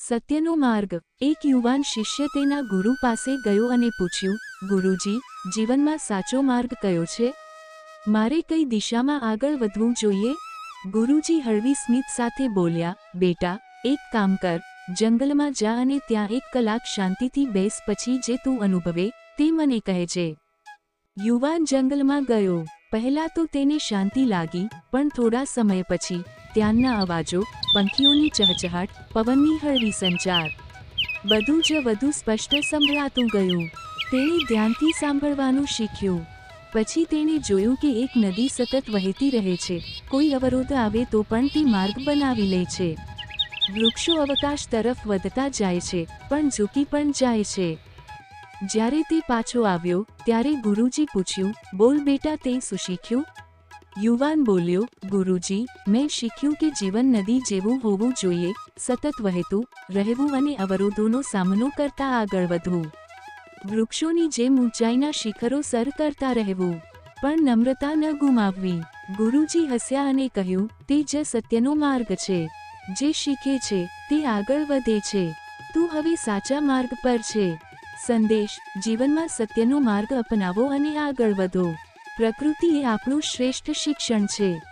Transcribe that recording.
સત્યનો માર્ગ. એક યુવાન શિષ્ય તેના ગુરુ પાસે ગયો અને પૂછ્યું, ગુરુજી, જીવનમાં સાચો માર્ગ કયો છે? મારે કઈ દિશામાં આગળ વધવું જોઈએ? ગુરુજી હળવી સ્મિત સાથે બોલ્યા, બેટા, એક કામ કર. જંગલમાં જા અને ત્યાં એક કલાક શાંતિથી બેસ પછી જે તું અનુભવે, તે મને કહે છે યુવાન જંગલમાં ગયો. પહેલા તો તેને શાંતિ લાગી, પણ થોડા સમય પછી ત્યાંના અવાજો પંખીઓની ચહચહાટ પવનની હળવી સંચાર બધું જ વધુ સ્પષ્ટ સંભળાતું ગયું તેણે ધ્યાનથી સાંભળવાનું શીખ્યું પછી તેણે જોયું કે એક નદી સતત વહેતી રહે છે કોઈ અવરોધ આવે તો પણ તે માર્ગ બનાવી લે છે વૃક્ષો અવકાશ તરફ વધતા જાય છે, પણ ઝૂકી પણ જાય છે. જ્યારે તે પાછો આવ્યો, ત્યારે ગુરુજી પૂછ્યું, બોલ બેટા, તે શું શીખ્યું? યુવાન બોલ્યો, ગુરુજી, મેં શીખ્યું કે જીવન નદી જેવું હોવું જોઈએ, સતત વહેતું, રહેવું અને અવરોધોનો સામનો કરતા આગળ વધવું. વૃક્ષોની જેમ ઊંચાઈના શિખરો સર કરતા રહેવું, પણ નમ્રતા ન ગુમાવવી. ગુરુજી હસ્યા અને કહ્યું, તે જ સત્યનો માર્ગ છે. જે શીખે છે, તે આગળ વધે છે. તું હવે સાચા માર્ગ પર છે. સંદેશ, જીવનમાં સત્યનો માર્ગ અપનાવો અને આગળ વધો. પ્રકૃતિ એ આપણું શ્રેષ્ઠ શિક્ષણ છે.